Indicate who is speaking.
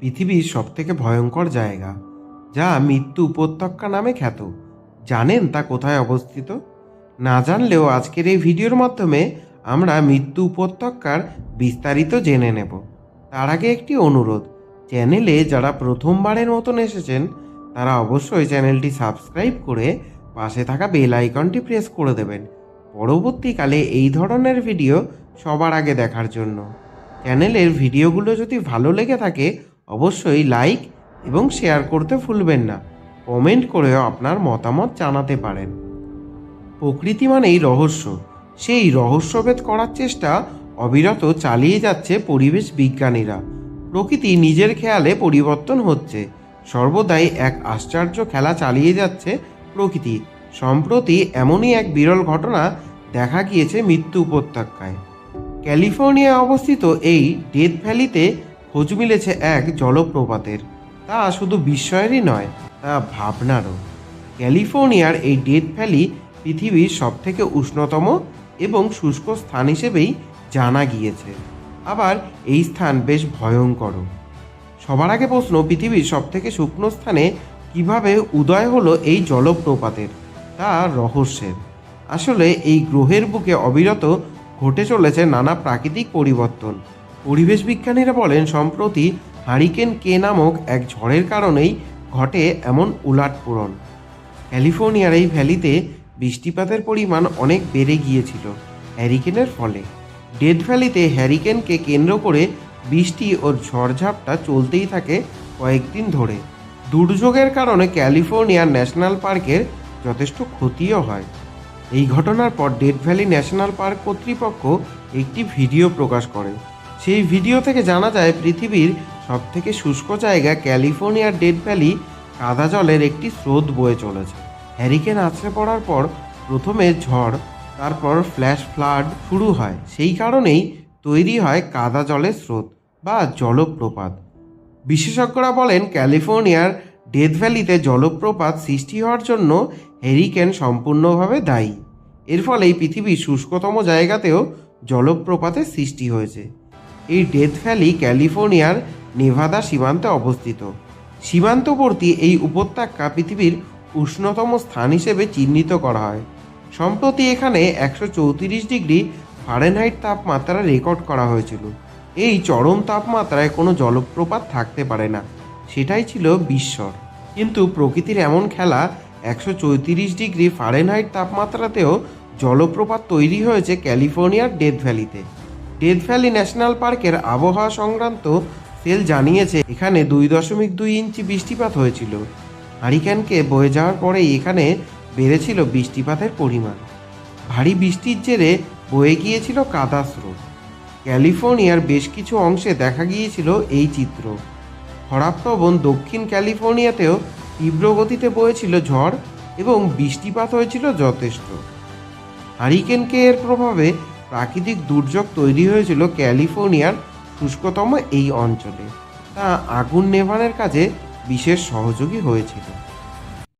Speaker 1: পৃথিবীর সবথেকে ভয়ঙ্কর জায়গা, যা মৃত্যু উপত্যকা নামে খ্যাত। জানেন তা কোথায় অবস্থিত? না জানলেও আজকের এই ভিডিওর মাধ্যমে আমরা মৃত্যু উপত্যকার বিস্তারিত জেনে নেব। তার আগে একটি অনুরোধ, চ্যানেলে যারা প্রথমবারের মতন এসেছেন, তারা অবশ্যই চ্যানেলটি সাবস্ক্রাইব করে পাশে থাকা বেল আইকনটি প্রেস করে দেবেন। পরবর্তীকালে এই ধরনের ভিডিও সবার আগে দেখার জন্য। চ্যানেলের ভিডিওগুলো যদি ভালো লেগে থাকে অবশ্যই লাইক এবং শেয়ার করতে ভুলবেন না। কমেন্ট করেও আপনার মতামত জানাতে পারেন। প্রকৃতি মানেই রহস্য। সেই রহস্যভেদ করার চেষ্টা অবিরত চালিয়ে যাচ্ছে পরিবেশ বিজ্ঞানীরা। প্রকৃতি নিজের খেয়ালে পরিবর্তন হচ্ছে। সর্বদাই এক আশ্চর্য খেলা চালিয়ে যাচ্ছে প্রকৃতি। সম্প্রতি এমনই এক বিরল ঘটনা দেখা গিয়েছে মৃত্যু উপত্যকায়। ক্যালিফোর্নিয়ায় অবস্থিত এই ডেথ ভ্যালিতে খোঁজ মিলেছে এক জলপ্রপাতের। তা শুধু বিস্ময়েরই নয়, তা ভাবনারও। ক্যালিফোর্নিয়ার এই ডেথ ভ্যালি পৃথিবীর সবথেকে উষ্ণতম এবং শুষ্ক স্থান হিসেবেই জানা গিয়েছে। আবার এই স্থান বেশ ভয়ঙ্কর সবার আগে প্রশ্ন, পৃথিবীর সবথেকে শুকনো স্থানে কীভাবে উদয় হলো এই জলপ্রপাতের? তা রহস্যের। আসলে এই গ্রহের বুকে অবিরত ঘটে চলেছে নানা প্রাকৃতিক পরিবর্তন। পরিবেশ বিজ্ঞানীরা বলেন, সম্প্রতি হারিকেন কে নামক এক ঝড়ের কারণেই ঘটে এমন উলাটপূরণ ক্যালিফোর্নিয়ার এই ভ্যালিতে বৃষ্টিপাতের পরিমাণ অনেক বেড়ে গিয়েছিল হ্যারিকেনের ফলে। ডেড ভ্যালিতে হ্যারিকেনকে কেন্দ্র করে বৃষ্টি ও ঝড়ঝাপটা চলতেই থাকে কয়েকদিন ধরে। দুর্যোগের কারণে ক্যালিফোর্নিয়ার ন্যাশনাল পার্কের যথেষ্ট ক্ষতিও হয়। এই ঘটনার পর ডেড ভ্যালি ন্যাশনাল পার্ক কর্তৃপক্ষ একটি ভিডিও প্রকাশ করে। সেই ভিডিও থেকে জানা যায় পৃথিবীর সবথেকে শুষ্ক জায়গা ক্যালিফোর্নিয়ার ডেড ভ্যালি কাদা জলের একটি স্রোত বয়ে চলেছে। হ্যারিকেন আছড়ে পড়ার পর প্রথমে ঝড়, তারপর ফ্ল্যাশ ফ্লাড শুরু হয়। সেই কারণেই তৈরি হয় কাদা জলের স্রোত বা জলপ্রপাত। বিশেষজ্ঞরা বলেন, ক্যালিফোর্নিয়ার ডেথ ভ্যালিতে জলপ্রপাত সৃষ্টি হওয়ার জন্য হ্যারিকেন সম্পূর্ণভাবে দায়ী। এর ফলেই পৃথিবীর শুষ্কতম জায়গাতেও জলপ্রপাতের সৃষ্টি হয়েছে। এই ডেথ ভ্যালি ক্যালিফোর্নিয়ার নেভাদা সীমান্তে অবস্থিত। সীমান্তবর্তী এই উপত্যকা পৃথিবীর উষ্ণতম স্থান হিসেবে চিহ্নিত করা হয়। সম্প্রতি এখানে একশো চৌত্রিশ ডিগ্রি ফারেনহাইট তাপমাত্রা রেকর্ড করা হয়েছিল। এই চরম তাপমাত্রায় কোনো জলপ্রপাত থাকতে পারে না। সেটাই ছিল বিশ্বর। কিন্তু প্রকৃতির এমন খেলা একশো চৌত্রিশ ডিগ্রি ফারেনহাইট তাপমাত্রাতেও জলপ্রপাত তৈরি হয়েছে ক্যালিফোর্নিয়ার ডেথ ভ্যালিতে। ডেথ ভ্যালি ন্যাশনাল পার্কের আবহাওয়া সংক্রান্ত সেল জানিয়েছে, এখানে দুই দশমিক দুই ইঞ্চি বৃষ্টিপাত হয়েছিল। হারিকেনকে বয়ে যাওয়ার পরেই এখানে বেড়েছিল বৃষ্টিপাতের পরিমাণ। ভারী বৃষ্টির জেরে বয়ে গিয়েছিল কাদা স্রোত। ক্যালিফোর্নিয়ার বেশ কিছু অংশে দেখা গিয়েছিল এই চিত্র। খরাপ্রবণ দক্ষিণ ক্যালিফোর্নিয়াতেও তীব্র গতিতে বয়েছিল ঝড় এবং বৃষ্টিপাত হয়েছিল যথেষ্ট। হারিকেনকে এর প্রভাবে প্রাকৃতিক দুর্যোগ তৈরি হয়েছিল ক্যালিফোর্নিয়ার শুষ্কতম এই অঞ্চলে। তা আগুন নেভানোর কাজে বিশেষ সহযোগী হয়েছিল।